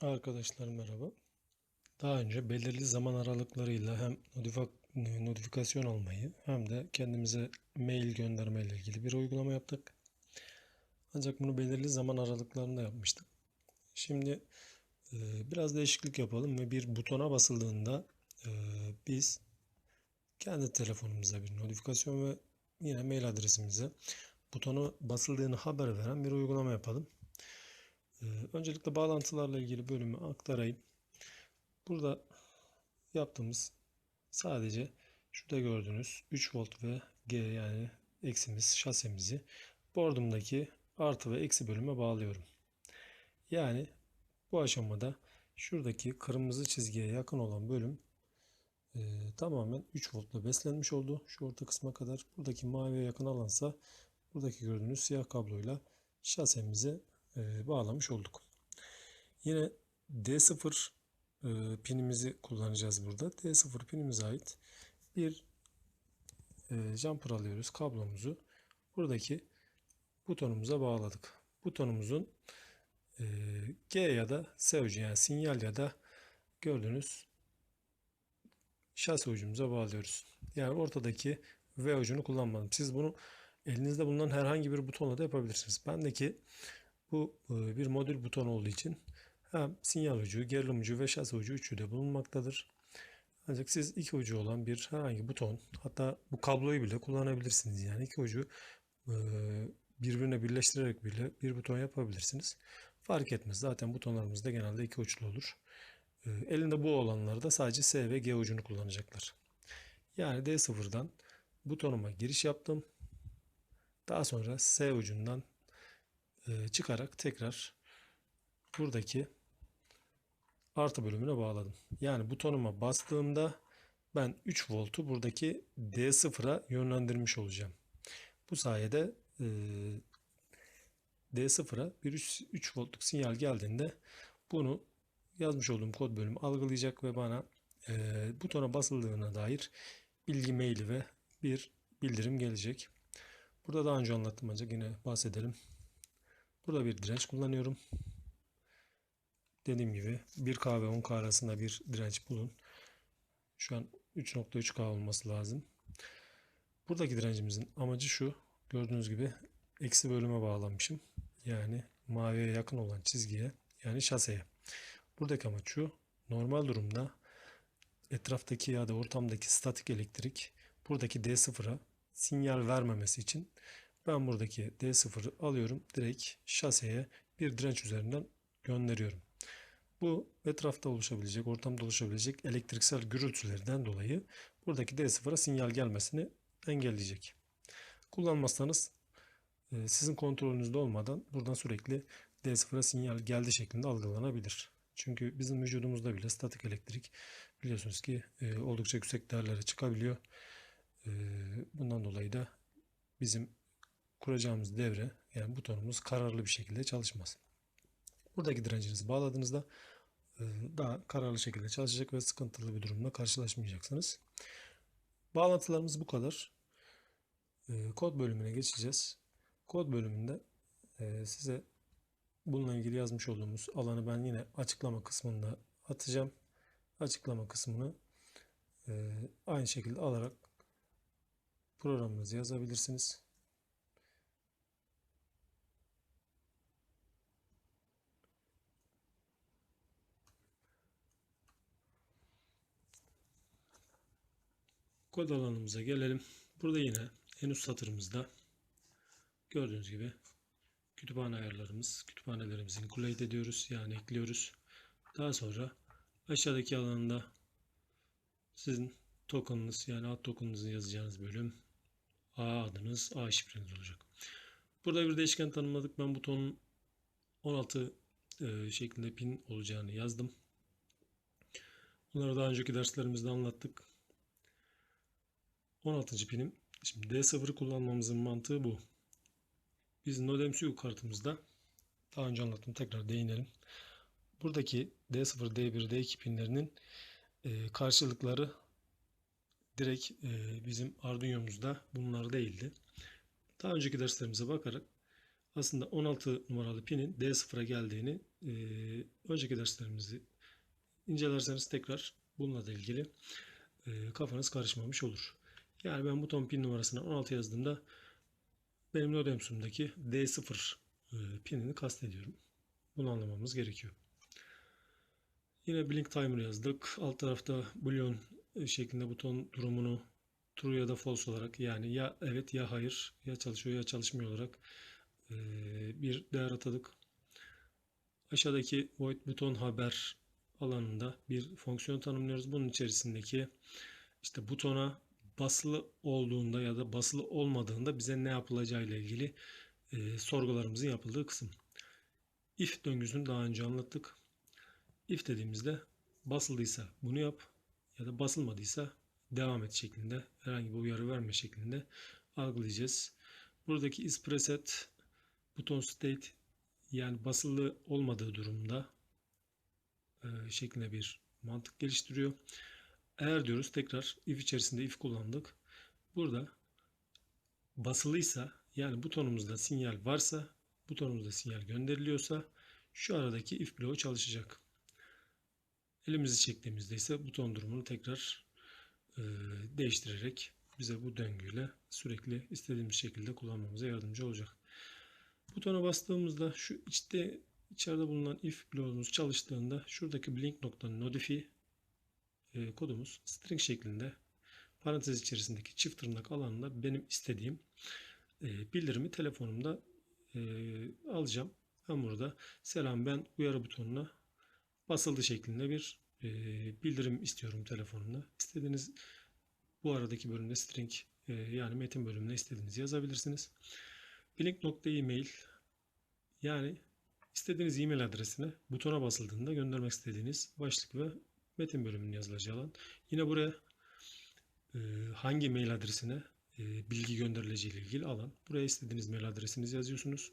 Arkadaşlar merhaba. Daha önce belirli zaman aralıklarıyla hem notifikasyon almayı hem de kendimize mail gönderme ile ilgili bir uygulama yaptık. Ancak bunu belirli zaman aralıklarında yapmıştık. Şimdi e, biraz değişiklik yapalım ve bir butona basıldığında e, biz kendi telefonumuza bir notifikasyon ve yine mail adresimize butona basıldığını haber veren bir uygulama yapalım. Ee, Öncelikle bağlantılarla ilgili bölümü aktarayım. Burada yaptığımız sadece şurada gördüğünüz 3 volt ve G yani eksimiz şasemizi bordumdaki artı ve eksi bölüme bağlıyorum. Yani bu aşamada şuradaki kırmızı çizgiye yakın olan bölüm e, tamamen 3 voltla beslenmiş oldu. Şu orta kısma kadar. Buradaki maviye yakın alansa buradaki gördüğünüz siyah kabloyla şasemize bağlamış olduk. Yine D0 e, pinimizi kullanacağız burada. D0 pinimize ait bir e, jumper alıyoruz kablomuzu. Buradaki butonumuza bağladık. Butonumuzun e, G ya da S ucu yani sinyal ya da gördüğünüz şase ucumuza bağlıyoruz. Yani ortadaki V ucunu kullanmadım. Siz bunu elinizde bulunan herhangi bir butonla da yapabilirsiniz. Bendeki bu e, bir modül buton olduğu için hem sinyal ucu, gerilim ucu ve şase ucu üçü de bulunmaktadır. Ancak siz iki ucu olan bir herhangi buton hatta bu kabloyu bile kullanabilirsiniz. Yani iki ucu e, birbirine birleştirerek bile bir buton yapabilirsiniz. Fark etmez. Zaten butonlarımız da genelde iki uçlu olur. E, Elinde bu olanlarda sadece S ve G ucunu kullanacaklar. Yani D0'dan butonuma giriş yaptım. Daha sonra S ucundan çıkarak tekrar buradaki artı bölümüne bağladım. Yani butonuma bastığımda ben 3 voltu buradaki D0'a yönlendirmiş olacağım. Bu sayede e, D0'a bir 3, 3 voltluk sinyal geldiğinde bunu yazmış olduğum kod bölümü algılayacak ve bana e, butona basıldığına dair bilgi maili ve bir bildirim gelecek. Burada daha önce anlattım ancak yine bahsedelim. Burada bir direnç kullanıyorum. Dediğim gibi 1K ve 10K arasında bir direnç bulun. Şu an 3.3K olması lazım. Buradaki direncimizin amacı şu. Gördüğünüz gibi eksi bölüme bağlamışım. Yani maviye yakın olan çizgiye yani şaseye. Buradaki amaç şu. Normal durumda etraftaki ya da ortamdaki statik elektrik buradaki D0'a sinyal vermemesi için ben buradaki D0'ı alıyorum. Direkt şaseye bir direnç üzerinden gönderiyorum. Bu etrafta oluşabilecek, ortamda oluşabilecek elektriksel gürültülerden dolayı buradaki D0'a sinyal gelmesini engelleyecek. Kullanmazsanız e, sizin kontrolünüzde olmadan buradan sürekli D0'a sinyal geldi şeklinde algılanabilir. Çünkü bizim vücudumuzda bile statik elektrik biliyorsunuz ki e, oldukça yüksek değerlere çıkabiliyor. E, bundan dolayı da bizim kuracağımız devre yani butonumuz kararlı bir şekilde çalışmaz. Buradaki direncinizi bağladığınızda e, daha kararlı şekilde çalışacak ve sıkıntılı bir durumla karşılaşmayacaksınız. Bağlantılarımız bu kadar. E, Kod bölümüne geçeceğiz. Kod bölümünde e, size bununla ilgili yazmış olduğumuz alanı ben yine açıklama kısmında atacağım. Açıklama kısmını aynı şekilde alarak programınızı yazabilirsiniz. Kod alanımıza gelelim. Burada yine en üst satırımızda gördüğünüz gibi kütüphane ayarlarımız, kütüphanelerimizi include ediyoruz yani ekliyoruz. Daha sonra aşağıdaki alanda sizin tokenınız yani ad tokenunuzu yazacağınız bölüm A adınız, A şifreniz olacak. Burada bir değişken tanımladık. Ben butonun 16 e, şeklinde pin olacağını yazdım. Bunları daha önceki derslerimizde anlattık. 16. pinim. Şimdi D0'ı kullanmamızın mantığı bu. Biz NodeMCU kartımızda daha önce anlattım tekrar değinelim. Buradaki D0, D1, D2 pinlerinin e, karşılıkları direkt e, bizim Arduino'muzda bunlar değildi. Daha önceki derslerimize bakarak aslında 16 numaralı pinin D0'a geldiğini e, önceki derslerimizi incelerseniz tekrar bununla da ilgili kafanız karışmamış olur. Yani ben buton pin numarasına 16 yazdığımda benim Nodemsum'daki D0 e, pinini kastediyorum. Bunu anlamamız gerekiyor. Yine blink timer yazdık. Alt tarafta boolean e, şeklinde buton durumunu true ya da false olarak yani ya evet ya hayır ya çalışıyor ya çalışmıyor olarak e, bir değer atadık. Aşağıdaki void buton haber alanında bir fonksiyon tanımlıyoruz. Bunun içerisindeki işte butona basılı olduğunda ya da basılı olmadığında bize ne yapılacağı ile ilgili e, sorgularımızın yapıldığı kısım. If döngüsünü daha önce anlattık. If dediğimizde basıldıysa bunu yap ya da basılmadıysa devam et şeklinde herhangi bir uyarı verme şeklinde algılayacağız. Buradaki is preset buton state yani basılı olmadığı durumda e, şeklinde bir mantık geliştiriyor. Eğer diyoruz tekrar if içerisinde if kullandık. Burada basılıysa yani butonumuzda sinyal varsa butonumuzda sinyal gönderiliyorsa şu aradaki if bloğu çalışacak. Elimizi çektiğimizde ise buton durumunu tekrar e, değiştirerek bize bu döngüyle sürekli istediğimiz şekilde kullanmamıza yardımcı olacak. Butona bastığımızda şu içte içeride bulunan if bloğumuz çalıştığında şuradaki blink noktanın notify kodumuz string şeklinde parantez içerisindeki çift tırnak alanında benim istediğim e, bildirimi telefonumda e, alacağım. Ben burada selam ben uyarı butonuna basıldı şeklinde bir e, bildirim istiyorum telefonumda. İstediğiniz bu aradaki bölümde string e, yani metin bölümüne istediğinizi yazabilirsiniz. Blink.email yani istediğiniz e-mail adresine butona basıldığında göndermek istediğiniz başlık ve metin bölümünün yazılacağı alan. Yine buraya e, hangi mail adresine e, bilgi gönderileceği ile ilgili alan. Buraya istediğiniz mail adresinizi yazıyorsunuz.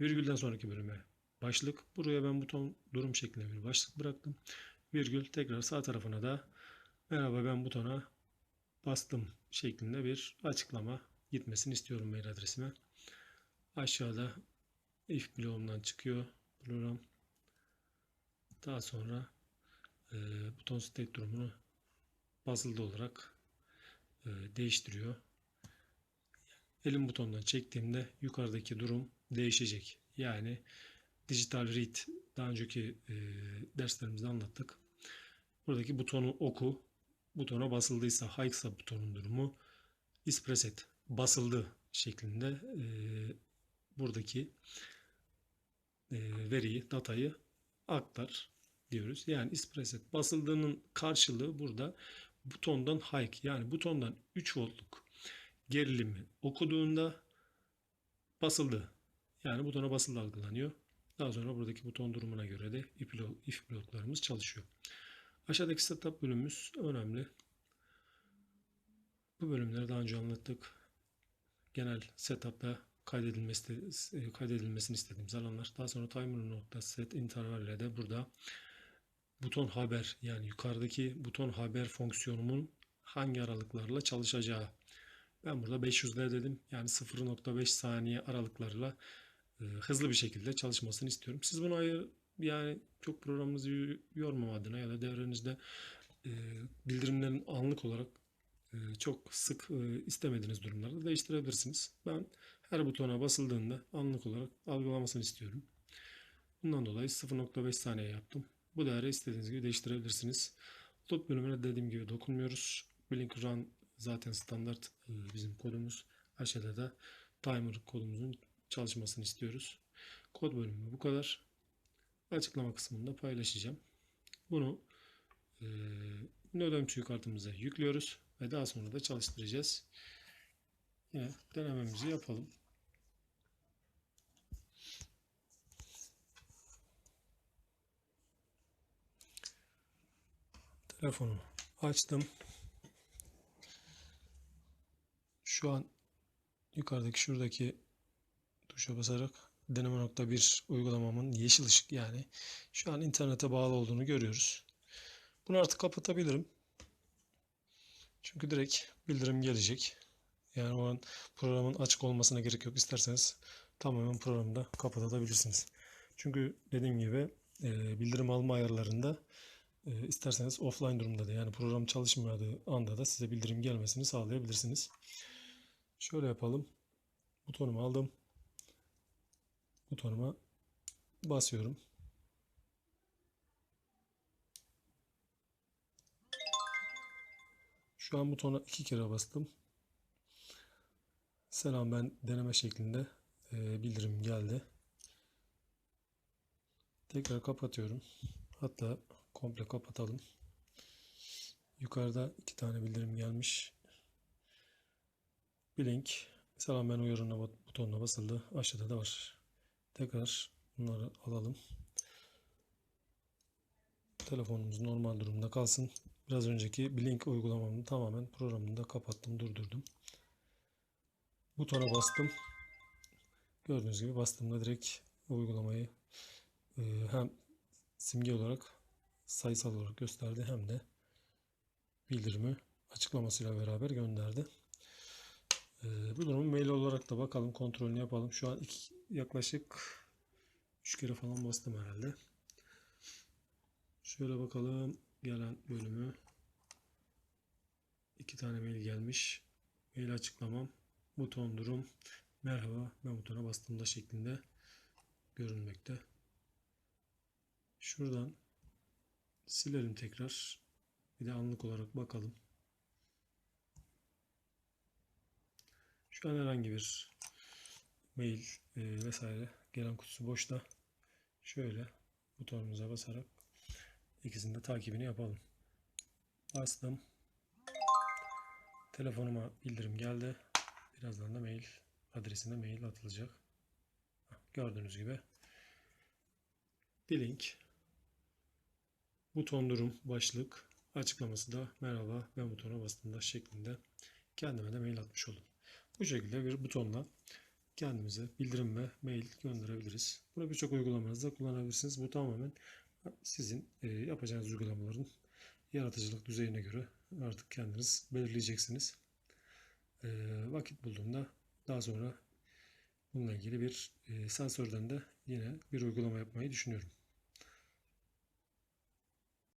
Virgülden sonraki bölüme başlık. Buraya ben buton durum şeklinde bir başlık bıraktım. Virgül tekrar sağ tarafına da merhaba ben butona bastım şeklinde bir açıklama gitmesini istiyorum mail adresime. Aşağıda if bloğumdan çıkıyor program. Daha sonra e, buton state durumunu basılı olarak e, değiştiriyor. Elim butondan çektiğimde yukarıdaki durum değişecek. Yani digital read daha önceki e, derslerimizde anlattık. Buradaki butonu oku. Butona basıldıysa high butonun durumu is preset basıldı şeklinde e, buradaki e, veriyi, datayı aktar diyoruz. Yani is preset basıldığının karşılığı burada butondan high yani butondan 3 voltluk gerilimi okuduğunda basıldı. Yani butona basıldı algılanıyor. Daha sonra buradaki buton durumuna göre de if bloklarımız çalışıyor. Aşağıdaki setup bölümümüz önemli. Bu bölümleri daha önce anlattık. Genel setup'ta kaydedilmesi, e, kaydedilmesini istediğimiz alanlar. Daha sonra timer nokta set interval ile de burada buton haber yani yukarıdaki buton haber fonksiyonumun hangi aralıklarla çalışacağı. Ben burada 500'ler dedim. Yani 0.5 saniye aralıklarla e, hızlı bir şekilde çalışmasını istiyorum. Siz bunu ayır yani çok programınızı yormam adına ya da devrenizde e, bildirimlerin anlık olarak e, çok sık e, istemediğiniz durumlarda değiştirebilirsiniz. Ben her butona basıldığında anlık olarak algılamasını istiyorum. Bundan dolayı 0.5 saniye yaptım. Bu değeri istediğiniz gibi değiştirebilirsiniz. Loop bölümüne dediğim gibi dokunmuyoruz. Blink Run zaten standart e, bizim kodumuz. Aşağıda da timer kodumuzun çalışmasını istiyoruz. Kod bölümü bu kadar. Açıklama kısmında paylaşacağım. Bunu e, Node kartımıza yüklüyoruz ve daha sonra da çalıştıracağız. Yine denememizi yapalım. Telefonu açtım. Şu an yukarıdaki şuradaki tuşa basarak deneme nokta bir uygulamamın yeşil ışık yani şu an internete bağlı olduğunu görüyoruz. Bunu artık kapatabilirim. Çünkü direkt bildirim gelecek. Yani o an programın açık olmasına gerek yok. İsterseniz tamamen programı da kapatabilirsiniz. Çünkü dediğim gibi bildirim alma ayarlarında e, isterseniz offline durumda da yani program çalışmadığı anda da size bildirim gelmesini sağlayabilirsiniz. Şöyle yapalım. Butonumu aldım. Butonuma basıyorum. Şu an butona iki kere bastım. Selam ben deneme şeklinde e, bildirim geldi. Tekrar kapatıyorum. Hatta komple kapatalım. Yukarıda iki tane bildirim gelmiş. Blink. Selam ben uyarına but- butonuna basıldı. Aşağıda da var. Tekrar bunları alalım. Telefonumuz normal durumda kalsın. Biraz önceki Blink uygulamamı tamamen programını da kapattım, durdurdum. Butona bastım. Gördüğünüz gibi bastığımda direkt uygulamayı hem simge olarak sayısal olarak gösterdi hem de bildirimi açıklamasıyla beraber gönderdi. E, bu durumu mail olarak da bakalım kontrolünü yapalım. Şu an iki, yaklaşık 3 kere falan bastım herhalde. Şöyle bakalım gelen bölümü. iki tane mail gelmiş. Mail açıklamam. Buton durum. Merhaba ben butona bastığımda şeklinde görünmekte. Şuradan silelim tekrar. Bir de anlık olarak bakalım. Şu an herhangi bir mail e, vesaire gelen kutusu boşta. Şöyle butonumuza basarak ikisinin de takibini yapalım. Bastım. Telefonuma bildirim geldi. Birazdan da mail adresine mail atılacak. Gördüğünüz gibi. Link. Buton durum başlık. Açıklaması da merhaba ben butona bastığımda şeklinde kendime de mail atmış oldum. Bu şekilde bir butonla kendimize bildirim ve mail gönderebiliriz. Bunu birçok uygulamanızda kullanabilirsiniz. Bu tamamen sizin e, yapacağınız uygulamaların yaratıcılık düzeyine göre artık kendiniz belirleyeceksiniz. E, vakit bulduğumda daha sonra bununla ilgili bir e, sensörden de yine bir uygulama yapmayı düşünüyorum.